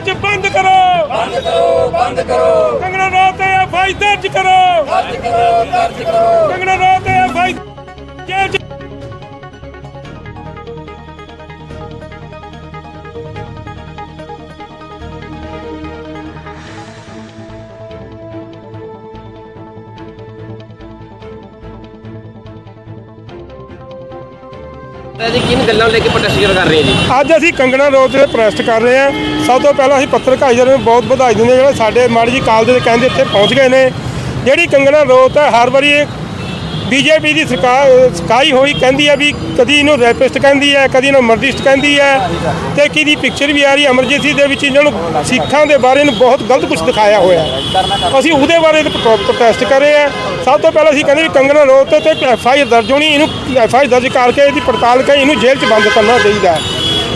'ਚ ਬੰਦ ਕਰੋ। ਬੰਦ ਕਰੋ ਬੰਦ ਕਰੋ। ਕੰਗਣਾ ਰਣੌਤ ਤੇ ਐਫਆਈ ਦਰਜ ਕਰੋ। ਦਰਜ ਕਰੋ ਦਰਜ ਕਰੋ। ਕੰਗਣਾ ਰਣੌਤ ਤੇ ਐਫਆਈ ਜੀ ਕਿਨ ਗੱਲਾਂ ਨੂੰ ਲੈ ਕੇ ਪ੍ਰੋਟੈਸਟ ਕਰ ਰਹੇ ਜੀ ਅੱਜ ਅਸੀਂ ਕੰਗਣਾ ਰੋਡ ਤੇ ਪ੍ਰੈਸਟ ਕਰ ਰਹੇ ਹਾਂ। ਸਭ ਤੋਂ ਪਹਿਲਾਂ ਅਸੀਂ ਪੱਤਰਕਾਰ ਨੂੰ ਬਹੁਤ ਵਧਾਈ ਦਿੰਦੇ ਹਾਂ ਜਿਹੜੇ ਸਾਡੇ ਮਾੜੀ ਜੀ ਕਾਲਜ ਦੇ ਕਹਿੰਦੇ ਇੱਥੇ ਪਹੁੰਚ ਗਏ ਨੇ। ਜਿਹੜੀ ਕੰਗਣਾ ਰੋਡ ਹੈ, ਹਰ ਵਾਰੀ ਬੀਜੇਪੀ ਦੀ ਸਰਕਾਰ ਸਕਾਈ ਹੋਈ ਕਹਿੰਦੀ ਹੈ ਵੀ ਕਦੀ ਇਹਨੂੰ ਰੈਪਿਸਟ ਕਹਿੰਦੀ ਹੈ ਕਦੀ ਇਹਨੂੰ ਮਰਡਿਸਟ ਕਹਿੰਦੀ ਹੈ ਤੇ ਕਿਹਦੀ ਪਿਕਚਰ ਵੀ ਆ ਰਹੀ ਐਮਰਜੈਂਸੀ ਦੇ ਵਿੱਚ ਇਹਨਾਂ ਨੂੰ ਸਿੱਖਾਂ ਦੇ ਬਾਰੇ ਨੂੰ ਬਹੁਤ ਗਲਤ ਕੁਝ ਦਿਖਾਇਆ ਹੋਇਆ। ਅਸੀਂ ਉਹਦੇ ਬਾਰੇ ਪ੍ਰੋਟੈਸਟ ਕਰ ਰਹੇ ਹਾਂ ਸਭ ਤੋਂ ਪਹਿਲਾਂ ਅਸੀਂ ਕਹਿੰਦੇ ਵੀ ਕੰਗਣਾ ਰੋਡ ਤੇ ਤੇ ਐਫ ਆਈ ਆਰ ਦਰਜ ਹੋਣੀ, ਇਹਨੂੰ ਐਫ ਆਈ ਆਰ ਦਰਜ ਕਰਕੇ ਇਹਦੀ ਪੜਤਾਲ ਕਰ, ਇਹਨੂੰ ਜੇਲ੍ਹ 'ਚ ਬੰਦ ਕਰਨਾ ਚਾਹੀਦਾ।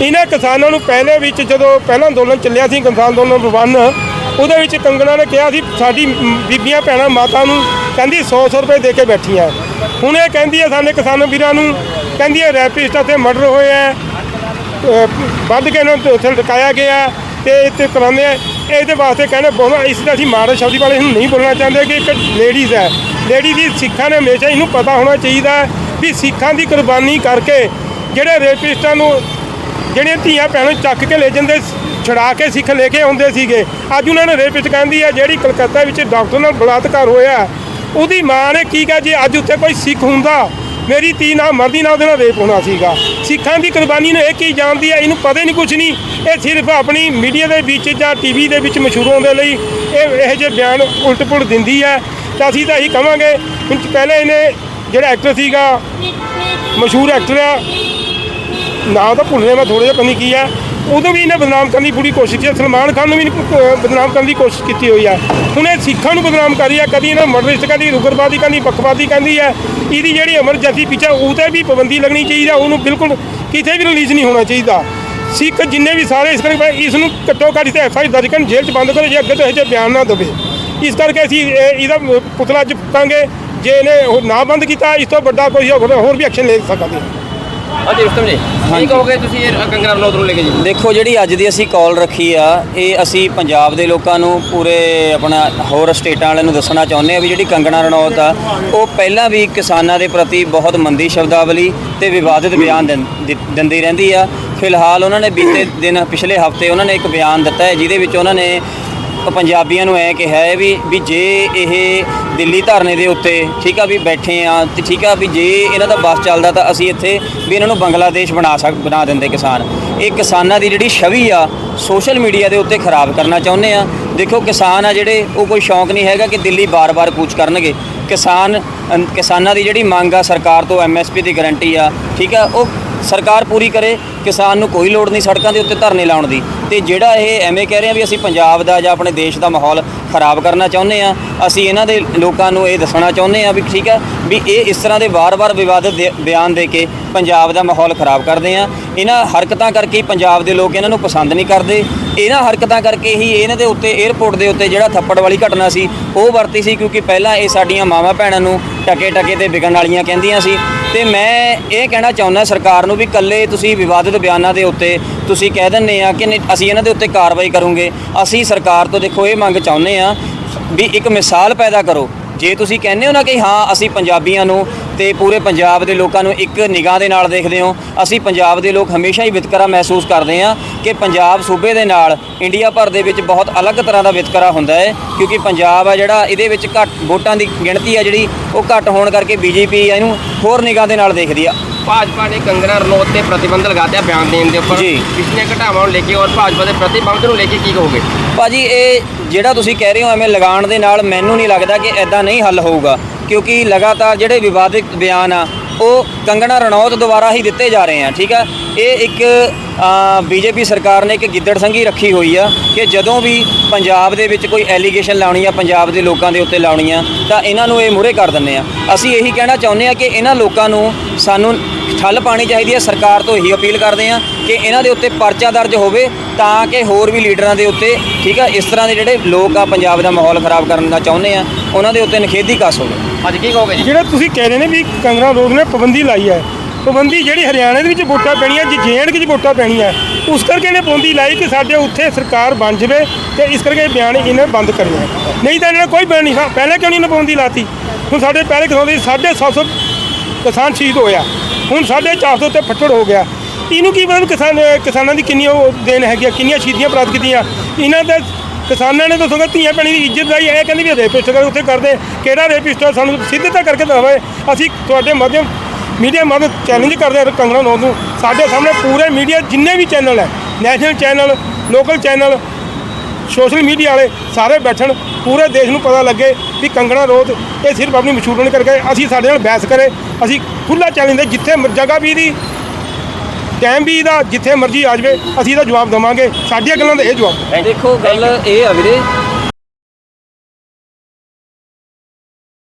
ਇਹਨਾਂ ਕਿਸਾਨਾਂ ਨੂੰ ਪਹਿਲੇ ਵਿੱਚ ਜਦੋਂ ਪਹਿਲਾ ਅੰਦੋਲਨ ਚੱਲਿਆ ਸੀ ਕਿਸਾਨ ਅੰਦੋਲਨ ਨੰਬਰ 1 ਉਹਦੇ ਵਿੱਚ ਕੰਗਣਾ ਨੇ ਕਿਹਾ ਸੀ, ਸਾਡੀ ਬੀਬੀਆਂ, ਭੈਣਾਂ, ਮਾਤਾ ਨੂੰ ਕਹਿੰਦੀ 100 100 ਰੁਪਏ ਦੇ ਕੇ ਬੈਠੀਆਂ ਹੁਣ ਇਹ ਕਹਿੰਦੀ ਹੈ ਸਾਡੇ ਕਿਸਾਨ ਵੀਰਾਂ ਨੂੰ, ਕਹਿੰਦੀ ਹੈ ਰੈਪਿਸਟ 'ਤੇ ਮਰਡਰ ਹੋਏ ਆ ਵੱਧ ਕੇ ਇਹਨਾਂ ਨੂੰ ਉੱਥੇ ਲਟਕਾਇਆ ਗਿਆ ਤੇ ਇੱਥੇ ਕਰਾਉਂਦੇ ਆ। ਇਹਦੇ ਵਾਸਤੇ ਕਹਿੰਦੇ ਬਹੁਤ ਇਸ ਦਾ ਅਸੀਂ ਮਾੜਾ ਸ਼ਬਦੀ ਵਾਲੇ ਨੂੰ ਨਹੀਂ ਬੋਲਣਾ ਚਾਹੁੰਦੇ ਕਿ ਇੱਕ ਲੇਡੀਜ਼ ਹੈ ਲੇਡੀ ਦੀ ਸਿੱਖਾਂ ਨੇ ਹਮੇਸ਼ਾ ਇਹਨੂੰ ਪਤਾ ਹੋਣਾ ਚਾਹੀਦਾ ਵੀ ਸਿੱਖਾਂ ਦੀ ਕੁਰਬਾਨੀ ਕਰਕੇ ਜਿਹੜੇ ਰੇਪਿਸਟਾਂ ਨੂੰ ਜਿਹੜੀਆਂ ਧੀਆਂ ਭੈਣਾਂ ਨੂੰ ਚੱਕ ਕੇ ਲੈ ਜਾਂਦੇ ਛੁਡਾ ਕੇ ਸਿੱਖ ਲੈ ਕੇ ਆਉਂਦੇ ਸੀਗੇ। ਅੱਜ ਉਹਨਾਂ ਨੇ ਰੇਪਿਸਟ ਕਹਿੰਦੀ ਹੈ ਜਿਹੜੀ ਕਲਕੱਤਾ ਵਿੱਚ ਡਾਕਟਰ ਨਾਲ ਬਲਾਤਕਾਰ ਹੋਇਆ ਉਹਦੀ ਮਾਂ ਨੇ ਕੀ ਕਿਹਾ? ਜੇ ਅੱਜ ਉੱਥੇ ਕੋਈ ਸਿੱਖ ਹੁੰਦਾ, ਮੇਰੀ ਧੀ ਨਾਲ ਮਰਦੀ ਨਾਲ ਉਹਦੇ ਨਾਲ ਰੇਪ ਹੋਣਾ ਸੀਗਾ। ਸਿੱਖਾਂ ਦੀ ਕੁਰਬਾਨੀ ਨੂੰ ਇਹ ਕੀ ਜਾਣਦੀ ਹੈ ਇਹਨੂੰ ਪਤਾ ਹੀ ਨਹੀਂ ਕੁਝ ਨਹੀਂ। ਇਹ ਸਿਰਫ ਆਪਣੀ ਮੀਡੀਆ ਦੇ ਵਿੱਚ ਜਾਂ ਟੀਵੀ ਦੇ ਵਿੱਚ ਮਸ਼ਹੂਰ ਹੋਣ ਦੇ ਲਈ ਇਹ, ਇਹੋ ਜਿਹੇ ਬਿਆਨ ਉਲਟ ਪੁਲਟ ਦਿੰਦੀ ਹੈ ਤਾਂ ਅਸੀਂ ਤਾਂ ਇਹੀ ਕਹਾਂਗੇ ਹੁਣ ਪਹਿਲੇ ਇਹਨੇ ਜਿਹੜਾ ਐਕਟਰ ਸੀਗਾ, ਮਸ਼ਹੂਰ ਐਕਟਰ ਆ ਨਾਮ ਤਾਂ ਭੁੱਲ ਰਿਹਾ ਮੈਂ ਥੋੜਾ ਜਿਹਾ ਪਤਾ ਨਹੀਂ ਕੀ ਹੈ ਉਦੋਂ ਵੀ ਇਹਨੇ ਬਦਨਾਮ ਕਰਨ ਦੀ ਪੂਰੀ ਕੋਸ਼ਿਸ਼ ਕੀਤੀ ਸਲਮਾਨ ਖਾਨ ਨੂੰ ਵੀ ਬਦਨਾਮ ਕਰਨ ਦੀ ਕੋਸ਼ਿਸ਼ ਕੀਤੀ ਹੋਈ ਆ। ਹੁਣ ਇਹ ਸਿੱਖਾਂ ਨੂੰ ਬਦਨਾਮ ਕਰ ਰਹੀ ਆ, ਕਦੀ ਇਹਨਾਂ ਮਰਡਰਿਸਟ ਕਹਿੰਦੀ ਰੁਗਰਵਾਦੀ ਕਹਿੰਦੀ, ਪੱਖਵਾਦੀ ਕਹਿੰਦੀ ਹੈ ਇਹਦੀ ਜਿਹੜੀ ਅਮਰ ਐਮਰਜੈਂਸੀ ਪਿੱਛੇ ਉਹਤੇ ਵੀ ਪਾਬੰਦੀ ਲੱਗਣੀ ਚਾਹੀਦੀ ਆ, ਉਹਨੂੰ ਬਿਲਕੁਲ ਕਿਤੇ ਵੀ ਰਿਲੀਜ਼ ਨਹੀਂ ਹੋਣਾ ਚਾਹੀਦਾ। ਸਿੱਖ ਜਿੰਨੇ ਵੀ ਸਾਰੇ ਇਸ ਕਰਕੇ ਇਸ ਨੂੰ ਘੱਟੋ ਘੱਟ ਤੇ ਐਫ ਆਈ ਦਰਜ ਕਰਨ, ਜੇਲ੍ਹ 'ਚ ਬੰਦ ਕਰੋ, ਜੇ ਅੱਗੇ ਤੋਂ ਇਹੋ ਜਿਹੇ ਬਿਆਨ ਨਾ ਦੇਵੇ। ਇਸ ਕਰਕੇ ਅਸੀਂ ਇਹ- ਇਹਦਾ ਪੁਤਲਾ ਅੱਜ ਜੇ ਇਹਨੇ ਉਹ ਨਾ ਬੰਦ ਕੀਤਾ, ਇਸ ਤੋਂ ਵੱਡਾ ਕੋਈ ਹੋਰ ਹੋਰ ਵੀ ਐਕਸ਼ਨ ਲੈ ਸਕਦੇ ਹਾਂ ਹਾਂਜੀ ਰੁਸਤਮ ਜੀ। ਕੀ ਕਹੋਗੇ ਤੁਸੀਂ ਇਹ ਕੰਗਣਾ ਰਣੌਤ ਨੂੰ ਲੈ ਕੇ ਜੀ? ਦੇਖੋ ਜਿਹੜੀ ਅੱਜ ਦੀ ਅਸੀਂ ਕਾਲ ਰੱਖੀ ਆ ਇਹ ਅਸੀਂ ਪੰਜਾਬ ਦੇ ਲੋਕਾਂ ਨੂੰ ਪੂਰੇ ਆਪਣਾ ਹੋਰ ਸਟੇਟਾਂ ਵਾਲਿਆਂ ਨੂੰ ਦੱਸਣਾ ਚਾਹੁੰਦੇ ਆ ਵੀ ਜਿਹੜੀ ਕੰਗਣਾ ਰਣੌਤ ਆ ਉਹ ਪਹਿਲਾਂ ਵੀ ਕਿਸਾਨਾਂ ਦੇ ਪ੍ਰਤੀ ਬਹੁਤ ਮੰਦੀ ਸ਼ਬਦਾਵਲੀ ਤੇ ਵਿਵਾਦਿਤ ਬਿਆਨ ਦਿੰਦੀ ਰਹਿੰਦੀ ਆ। ਫਿਲਹਾਲ ਉਹਨਾਂ ਨੇ ਬੀਤੇ ਦਿਨ ਪਿਛਲੇ ਹਫ਼ਤੇ ਉਹਨਾਂ ਨੇ ਇੱਕ ਬਿਆਨ ਦਿੱਤਾ ਹੈ ਜਿਹਦੇ ਵਿੱਚ ਉਹਨਾਂ ਨੇ ਪੰਜਾਬੀਆਂ ਨੂੰ ਐ ਕਿਹਾ ਹੈ ਵੀ ਵੀ ਜੇ ਇਹ ਦਿੱਲੀ ਧਰਨੇ ਦੇ ਉੱਤੇ ਠੀਕ ਆ ਵੀ ਬੈਠੇ ਆ ਤੇ ਠੀਕ ਆ ਵੀ ਜੇ ਇਹਨਾਂ ਦਾ ਬੱਸ ਚੱਲਦਾ ਤਾਂ ਅਸੀਂ ਇੱਥੇ ਵੀ ਇਹਨਾਂ ਨੂੰ ਬੰਗਲਾਦੇਸ਼ ਬਣਾ ਸਕ, ਬਣਾ ਦਿੰਦੇ ਕਿਸਾਨ। ਇਹ ਕਿਸਾਨਾਂ ਦੀ ਜਿਹੜੀ ਛਵੀ ਆ, ਸੋਸ਼ਲ ਮੀਡੀਆ ਦੇ ਉੱਤੇ ਖਰਾਬ ਕਰਨਾ ਚਾਹੁੰਦੇ ਆ। ਦੇਖੋ ਕਿਸਾਨ ਆ ਜਿਹੜੇ, ਉਹ ਕੋਈ ਸ਼ੌਂਕ ਨਹੀਂ ਹੈਗਾ ਕਿ ਦਿੱਲੀ ਬਾਰ-ਬਾਰ ਕੂਚ ਕਰਨਗੇ। ਕਿਸਾਨ ਕਿਸਾਨਾਂ ਦੀ ਜਿਹੜੀ ਮੰਗ ਆ ਸਰਕਾਰ ਤੋਂ ਐਮਐਸਪੀ ਦੀ ਗਾਰੰਟੀ ਆ, ਠੀਕ ਆ, ਉਹ ਸਰਕਾਰ ਪੂਰੀ ਕਰੇ। ਕਿਸਾਨ ਨੂੰ ਕੋਈ ਲੋੜ ਨਹੀਂ ਸੜਕਾਂ ਦੇ ਉੱਤੇ ਧਰਨੇ ਲਾਉਣ ਦੀ। ਤੇ ਜਿਹੜਾ ਇਹ ਐਵੇਂ ਕਹਿ ਰਹੇ ਆ ਵੀ ਅਸੀਂ ਪੰਜਾਬ ਦਾ ਜਾਂ ਆਪਣੇ ਦੇਸ਼ ਦਾ ਮਾਹੌਲ ਖਰਾਬ ਕਰਨਾ ਚਾਹੁੰਦੇ ਆ, ਅਸੀਂ ਇਹਨਾਂ ਦੇ ਲੋਕਾਂ ਨੂੰ ਇਹ ਦੱਸਣਾ ਚਾਹੁੰਦੇ ਆ ਵੀ ਠੀਕ ਆ, ਵੀ ਇਹ ਇਸ ਤਰ੍ਹਾਂ ਦੇ ਵਾਰ-ਵਾਰ ਵਿਵਾਦਿਤ ਦੇ- ਬਿਆਨ ਦੇ ਕੇ ਪੰਜਾਬ ਦਾ ਮਾਹੌਲ ਖਰਾਬ ਕਰਦੇ ਆ। ਇਹਨਾਂ ਹਰਕਤਾਂ ਕਰਕੇ ਹੀ ਪੰਜਾਬ ਦੇ ਲੋਕ ਇਹਨਾਂ ਨੂੰ ਪਸੰਦ ਨਹੀਂ ਕਰਦੇ। ਇਹਨਾਂ ਹਰਕਤਾਂ ਕਰਕੇ ਹੀ ਇਹਨਾਂ ਦੇ ਉੱਤੇ 에ਅਰਪੋਰਟ ਦੇ ਉੱਤੇ ਜਿਹੜਾ ਥੱਪੜ ਵਾਲੀ ਘਟਨਾ ਸੀ, ਉਹ ਵਰਤੀ ਸੀ ਕਿਉਂਕਿ ਪਹਿਲਾਂ ਇਹ ਸਾਡੀਆਂ ਮਾਵਾਂ ਭੈਣਾਂ ਨੂੰ ਟਕੇ ਟਕੇ ਤੇ ਵਿਗਣ ਵਾਲੀਆਂ ਕਹਿੰਦੀਆਂ ਸੀ। ਤੇ ਮੈਂ ਇਹ ਕਹਿਣਾ ਚਾਹੁੰਦਾ ਸਰਕਾਰ ਨੂੰ ਵੀ ਕੱਲੇ ਤੁਸੀਂ ਵਿਵਾਦਿਤ ਬਿਆਨਾਂ ਦੇ ਉੱਤੇ ਤੁਸੀਂ ਕਹਿ ਦਿੰਦੇ ਆ ਕਿ ਨਹੀਂ, ਅਸੀਂ ਇਹਨਾਂ ਦੇ ਉੱਤੇ ਕਾਰਵਾਈ ਕਰੂੰਗੇ। ਅਸੀਂ ਸਰਕਾਰ ਤੋਂ ਦੇਖੋ ਇਹ ਮੰਗ ਚਾਹੁੰਦੇ ਆ ਵੀ ਇੱਕ ਮਿਸਾਲ ਪੈਦਾ ਕਰੋ। ਜੇ ਤੁਸੀਂ ਕਹਿੰਦੇ ਹੋ ਨਾ ਕਿ ਹਾਂ ਅਸੀਂ ਪੰਜਾਬੀਆਂ ਨੂੰ ਤੇ ਪੂਰੇ ਪੰਜਾਬ ਦੇ ਲੋਕਾਂ ਨੂੰ ਇੱਕ ਨਿਗਾਹ ਦੇ ਨਾਲ ਦੇਖਦੇ ਹੋ ਅਸੀਂ ਪੰਜਾਬ ਦੇ ਲੋਕ ਹਮੇਸ਼ਾ ਹੀ ਵਿਤਕਰਾ ਮਹਿਸੂਸ ਕਰਦੇ ਹਾਂ ਕਿ ਪੰਜਾਬ ਸੂਬੇ ਦੇ ਨਾਲ ਇੰਡੀਆ ਭਰ ਦੇ ਵਿੱਚ ਬਹੁਤ ਅਲੱਗ ਤਰ੍ਹਾਂ ਦਾ ਵਿਤਕਰਾ ਹੁੰਦਾ ਹੈ ਕਿਉਂਕਿ ਪੰਜਾਬ ਆ ਜਿਹੜਾ ਇਹਦੇ ਵਿੱਚ ਘੱਟ ਵੋਟਾਂ ਦੀ ਗਿਣਤੀ ਆ ਜਿਹੜੀ ਉਹ ਘੱਟ ਹੋਣ ਕਰਕੇ ਬੀਜੇਪੀ ਇਹਨੂੰ ਹੋਰ ਨਿਗਾਹ ਦੇ ਨਾਲ ਦੇਖਦੀ ਆ। ਭਾਜਪਾ ਨੇ ਕੰਗਣਾ ਰਣੌਤ ਤੇ ਪ੍ਰਤੀਬੰਧ ਲਗਾਤਿਆ ਬਿਆਨ ਦੇਣ ਦੇ ਉੱਪਰ ਜੀ। ਪਿਛਲੀਆਂ ਘਟਨਾਵਾਂ ਨੂੰ ਲੈ ਕੇ ਔਰ ਭਾਜਪਾ ਦੇ ਪ੍ਰਤੀਬੰਧ ਨੂੰ ਲੈ ਕੇ ਕੀ ਕਹੋਗੇ ਭਾਜੀ ਇਹ ਜਿਹੜਾ ਤੁਸੀਂ ਕਹਿ ਰਹੇ ਹੋ ਐਵੇਂ ਲਗਾਉਣ ਦੇ ਨਾਲ ਮੈਨੂੰ ਨਹੀਂ ਲੱਗਦਾ ਕਿ ਐਦਾਂ ਨਹੀਂ ਹੱਲ ਹੋਊਗਾ ਕਿਉਂਕਿ ਲਗਾਤਾਰ ਜਿਹੜੇ ਵਿਵਾਦਿਤ ਬਿਆਨ ਆ ਉਹ ਕੰਗਣਾ ਰਣੌਤ ਦੁਆਰਾ ਹੀ ਦਿੱਤੇ ਜਾ ਰਹੇ ਆ, ਠੀਕ ਆ? ਇਹ ਇੱਕ ਬੀਜੇਪੀ ਸਰਕਾਰ ਨੇ ਇੱਕ ਗਿੱਦੜ ਸੰਘੀ ਰੱਖੀ ਹੋਈ ਆ ਕਿ ਜਦੋਂ ਵੀ ਪੰਜਾਬ ਦੇ ਵਿੱਚ ਕੋਈ ਐਲੀਗੇਸ਼ਨ ਲਾਉਣੀ ਆ, ਪੰਜਾਬ ਦੇ ਲੋਕਾਂ ਦੇ ਉੱਤੇ ਲਾਉਣੀ ਆ, ਤਾਂ ਇਹਨਾਂ ਨੂੰ ਇਹ ਮੂਹਰੇ ਕਰ ਦਿੰਦੇ ਆ। ਅਸੀਂ ਇਹੀ ਕਹਿਣਾ ਚਾਹੁੰਦੇ ਆ ਕਿ ਇਹਨਾਂ ਲੋਕਾਂ ਨੂੰ ਸਾਨੂੰ ਠੱਲ ਪਾਣੀ ਚਾਹੀਦੀ ਹੈ। ਸਰਕਾਰ ਤੋਂ ਇਹੀ ਅਪੀਲ ਕਰਦੇ ਆ ਕਿ ਇਹਨਾਂ ਦੇ ਉੱਤੇ ਪਰਚਾ ਦਰਜ ਹੋਵੇ ਤਾਂ ਕਿ ਹੋਰ ਵੀ ਲੀਡਰਾਂ ਦੇ ਉੱਤੇ ਠੀਕ ਆ ਇਸ ਤਰ੍ਹਾਂ ਦੇ ਜਿਹੜੇ ਲੋਕ ਆ ਪੰਜਾਬ ਦਾ ਮਾਹੌਲ ਖਰਾਬ ਕਰਨ ਦਾ ਚਾਹੁੰਦੇ ਆ ਉਹਨਾਂ ਦੇ ਉੱਤੇ ਨਖੇਦੀ ਕਸ ਹੋਵੇ। ਅੱਜ ਕੀ ਕਹੋਗੇ ਜੀ? ਜਿਹੜੇ ਤੁਸੀਂ ਕਹਿ ਰਹੇ ਨੇ ਵੀ ਕੰਗਣਾ ਰੋਡ ਨੇ ਪਾਬੰਦੀ ਲਾਈ ਹੈ। ਪਾਬੰਦੀ ਜਿਹੜੀ ਹਰਿਆਣਾ ਦੇ ਵਿੱਚ ਵੋਟਾਂ ਪੈਣੀਆਂ ਜੇ ਜੇਐਂਡ ਵਿੱਚ ਵੋਟਾਂ ਪੈਣੀਆਂ ਉਸ ਕਰਕੇ ਇਹਨੇ ਪਾਬੰਦੀ ਲਾਈ ਕਿ ਸਾਡੇ ਉੱਥੇ ਸਰਕਾਰ ਬਣ ਜਾਵੇ ਤੇ ਇਸ ਕਰਕੇ ਬਿਆਨ ਇਹਨੇ ਬੰਦ ਕਰਨਾ ਹੈ। ਨਹੀਂ ਤਾਂ ਇਹਨਾਂ ਕੋਈ ਬਿਆਨ ਨਹੀਂ ਹਾਂ ਪਹਿਲਾਂ ਕਿਉਂ ਨਹੀਂ ਇਹਨੇ ਪਾਬੰਦੀ ਲਾਤੀ? ਹੁਣ ਸਾਡੇ ਪਹਿਲੇ ਕਿਸਾਨ ਦੇ 750 ਕਿਸਾਨ ਸ਼ਹੀਦ ਹੋਇਆ ਹੁਣ 450 ਤੇ ਫੱਟੜ ਹੋ ਗਿਆ। ਇਹਨੂੰ ਕੀ ਪਤਾ ਕਿਸਾਨ ਕਿਸਾਨਾਂ ਦੀ ਕਿੰਨੀ ਦੇਣ ਹੈਗੀ ਆ, ਕਿੰਨੀਆਂ ਸ਼ਹੀਦੀਆਂ ਪ੍ਰਾਪਤ ਕੀਤੀਆਂ। ਇਹਨਾਂ ਦੇ ਕਿਸਾਨਾਂ ਨੇ ਦੱਸੋਗਾ ਧੀਆਂ ਭੈਣੀ ਦੀ ਇੱਜ਼ਤ ਦਾ ਹੀ ਇਹ ਕਹਿੰਦੇ ਵੀ ਰੇਪਿਸਟ ਕਰ ਉੱਥੇ ਕਰਦੇ। ਕਿਹੜਾ ਰੇਪਿਸਟ ਆ? ਸਾਨੂੰ ਸਿੱਧਤਾ ਕਰਕੇ ਦੱਸਵੇ ਅਸੀਂ ਤੁਹਾਡੇ ਮਾਧਿਅਮ ਮੀਡੀਆ ਮਾਧਿਅਮ ਚੈਲੰਜ ਕਰਦੇ ਹਾਂ ਕੰਗਣਾ ਰਣੌਤ ਨੂੰ। ਸਾਡੇ ਸਾਹਮਣੇ ਪੂਰੇ ਮੀਡੀਆ ਜਿੰਨੇ ਵੀ ਚੈਨਲ ਹੈ national channel local channel social media ਵਾਲੇ ਸਾਰੇ ਬੈਠਣ, ਪੂਰੇ ਦੇਸ਼ ਨੂੰ ਪਤਾ ਲੱਗੇ ਵੀ ਕੰਗਣਾ ਰੋਤ ਇਹ ਸਿਰਫ ਆਪਣੀ ਮਸ਼ਹੂਰੀ ਨਹੀਂ ਕਰਕੇ ਅਸੀਂ ਸਾਡੇ ਨਾਲ ਬਹਿਸ ਕਰੇ, ਅਸੀਂ ਖੁੱਲਾ ਚੈਲੰਜ ਦੇ ਜਿੱਥੇ ਜਗ੍ਹਾ ਵੀ ਦੀ ਟਾਈਮ ਵੀ ਦਾ, ਜਿੱਥੇ ਮਰਜ਼ੀ ਆ ਜਾਵੇ, ਅਸੀਂ ਇਹਦਾ ਜਵਾਬ ਦੇਵਾਂਗੇ। ਸਾਡੀਆਂ ਗੱਲਾਂ ਦਾ ਇਹ ਜਵਾਬ। ਦੇਖੋ, ਗੱਲ ਇਹ ਆ ਵੀਰੇ